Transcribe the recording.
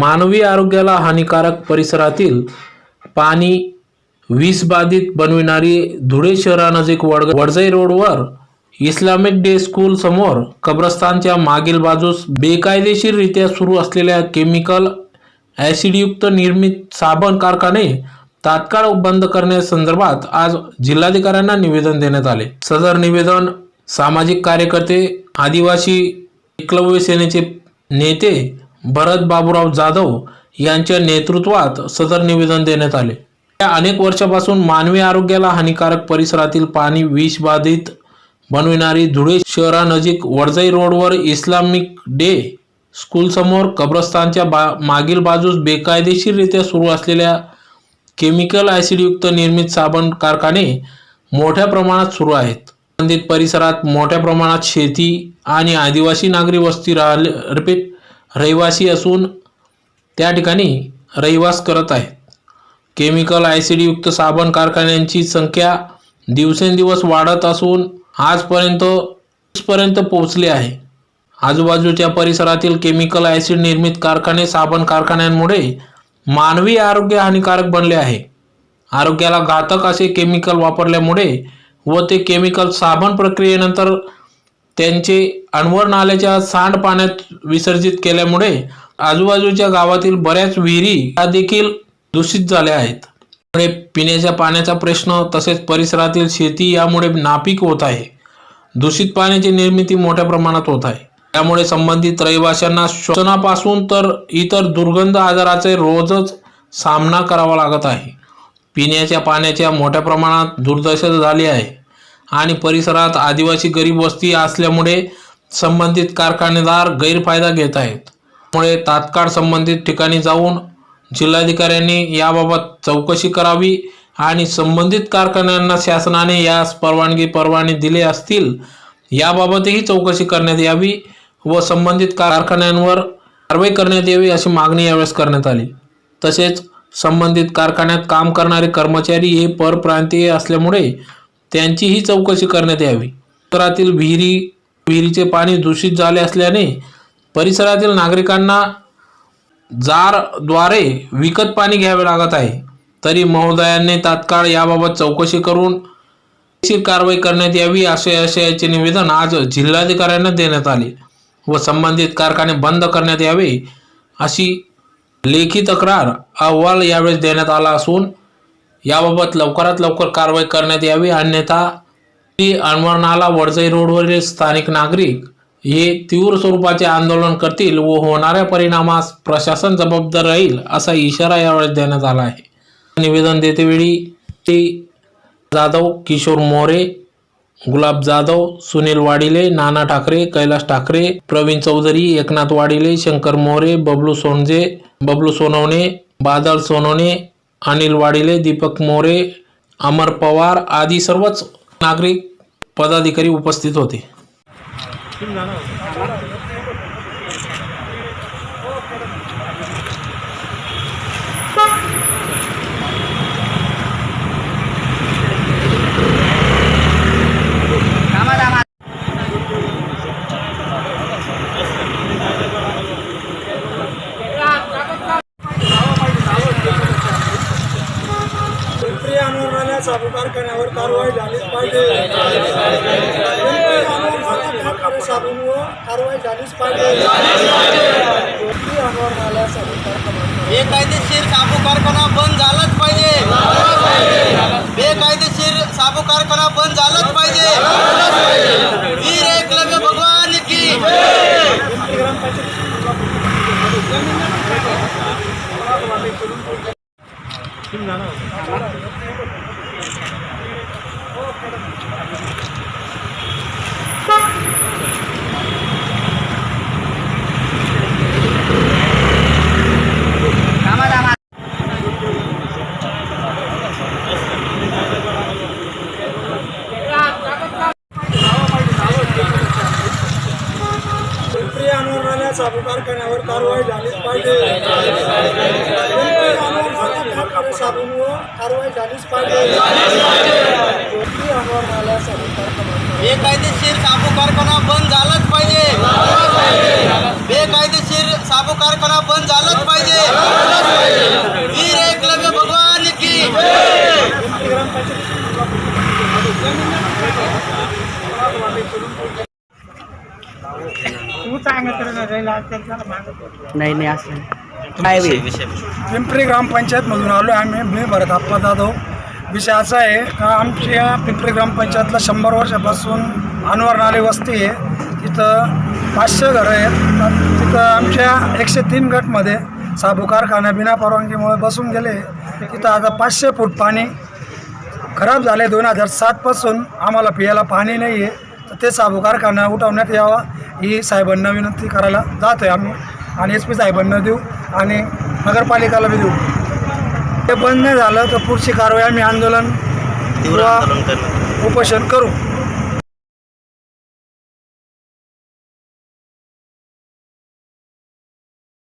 मानवी आरोग्याला हानिकारक परिसरातील पाणी वीज बाधित बनविणारी धुळे शहरानजीक वड वडजई रोडवर इस्लामिक डे स्कूल समोर कब्रस्तानच्या मागील बाजूस बेकायदेशीररित्या सुरू असलेल्या केमिकल ॲसिडयुक्त निर्मित साबण कारखाने तात्काळ बंद करण्यासंदर्भात आज जिल्हाधिकाऱ्यांना निवेदन देण्यात आले. सदर निवेदन सामाजिक कार्यकर्ते आदिवासी एकलव्य सेनेचे नेते भरत बाबूराव जाधव यांच्या नेतृत्वात सदर निवेदन देण्यात आले. या अनेक वर्षापासून मानवी आरोग्याला हानिकारक परिसरातील पाणी विषबाधित बनविणारी धुळे शहरानजीक वडजाई रोडवर इस्लामिक डे स्कूलसमोर कब्रस्तानच्या बा मागील बाजूस बेकायदेशीररित्या सुरू असलेल्या केमिकल ॲसिडयुक्त निर्मित साबण कारखाने मोठ्या प्रमाणात सुरू आहेत. संबंधित परिसरात मोठ्या प्रमाणात शेती आणि आदिवासी नागरी वस्ती राहिले रहिवासी असून त्या ठिकाणी रहिवास करत आहेत. केमिकल ॲसिडयुक्त साबण कारखान्यांची संख्या दिवसेंदिवस वाढत असून आजपर्यंत पर्यंत पोहोचले आहे. आजूबाजूच्या परिसरातील केमिकल ॲसिड निर्मित कारखाने साबण कारखान्यांमुळे मानवी आरोग्य हानिकारक बनले आहे. आरोग्याला घातक असे केमिकल वापरल्यामुळे व ते केमिकल साबण प्रक्रियेनंतर त्यांचे अणवर नाल्याच्या सांडपाण्यात विसर्जित केल्यामुळे आजूबाजूच्या गावातील बऱ्याच विहिरी या देखील दूषित झाल्या आहेत. त्यामुळे पिण्याच्या पाण्याचा प्रश्न तसेच परिसरातील शेती यामुळे नापीक होत आहे. दूषित पाण्याची निर्मिती मोठ्या प्रमाणात होत आहे. त्यामुळे संबंधित रहिवाशांना श्वसनापासून तर इतर दुर्गंध आजाराचे रोजच सामना करावा लागत आहे. पिण्याच्या पाण्याच्या मोठ्या प्रमाणात दुर्दशा झाली आहे. आणि परिसरात आदिवासी गरीब वस्ती असल्यामुळे संबंधित कारखानेदार गैरफायदा घेत आहेत. त्यामुळे तात्काळ संबंधित ठिकाणी जाऊन जिल्हाधिकाऱ्यांनी याबाबत चौकशी करावी आणि संबंधित कारखान्यांना शासनाने यास परवानगी परवाने दिले असतील याबाबतही चौकशी करण्यात यावी व संबंधित कारखान्यांवर कारवाई करण्यात यावी अशी मागणी यावेळेस करण्यात आली. तसेच संबंधित कारखान्यात काम करणारे कर्मचारी हे परप्रांतीय असल्यामुळे त्यांचीही चौकशी करण्यात यावी. परिसरातील विहिरी विहिरीचे पाणी दूषित झाले असल्याने परिसरातील नागरिकांना जारद्वारे विकत पाणी घ्यावे लागत आहे. तरी महोदयांनी तात्काळ याबाबत चौकशी करून कारवाई करण्यात यावी असे आशयाचे निवेदन आज जिल्हाधिकाऱ्यांना देण्यात आले व संबंधित कारखाने बंद करण्यात यावे अशी लेखी तक्रार अहवाल यावेळेस देण्यात आला असून याबाबत लवकरात लवकर कारवाई करण्यात यावी. अन्यथा ती अणवरनाला वडजई रोडवरील स्थानिक नागरिक हे तीव्र स्वरूपाचे आंदोलन करतील व होणाऱ्या परिणामास प्रशासन जबाबदार राहील असा इशारा यावेळेस देण्यात आला आहे. निवेदन देतेवेळी ते जाधव किशोर मोरे गुलाब जाधव सुनील वाडिले नाना ठाकरे कैलास ठाकरे प्रवीण चौधरी एकनाथ वाडिले शंकर मोरे बबलू सोनजे बबलू सोनवणे बादल सोनवणे अनिल वाडिले दीपक मोरे अमर पवार आदी सर्वच नागरिक पदाधिकारी उपस्थित होते पिंपरी कारखान्यावर कारवाई झालीच पाहिजे. कारवाई झालीच पाहिजे. बेकायदेशीर साबू कारखाना बंद झालाच पाहिजे. बेकायदेशीर साबू कारखाना बंद झालाच पाहिजे. वीर एकलव्य भगवान की पिंपरी अनुदानाच्या साबू कारखान्यावर कारवाई झालीच पाहिजे. कारवाई झालीच पाहिजे. साबू कारखाना बेकायदेशीर साबू कारखाना बंद झालाच पाहिजे. बेकायदेशीर साबू कारखाना बंद झालाच पाहिजे. वीर एकलव्य भगवान की नाही नाही असं. काय. पिंपरी ग्रामपंचायतमधून आलो आहे आम्ही. मी भरत आप्पा जाधव विषय असा आहे का आमच्या पिंपरी ग्रामपंचायतला शंभर वर्षापासून अनवर नाले वस्ती आहे. तिथं पाचशे घरं आहेत. तिथं आमच्या एकशे तीन गटमध्ये साबू कारखाना बिना परवानगीमुळे बसून गेले. तिथं आता पाचशे फूट पाणी खराब झाले दोन हजार सातपासून आम्हाला पियाला पाणी नाही आहे तर ते साबू कारखाना उठवण्यात यावा ही साहेबांना विनंती करायला जातो आहे आम्ही. आणि एस पी साहेबांना देऊ आणि नगरपालिकाला बी देऊ. ते बंद नाही झालं तर पुढची कारवाई आम्ही आंदोलन किंवा उपोषण करू.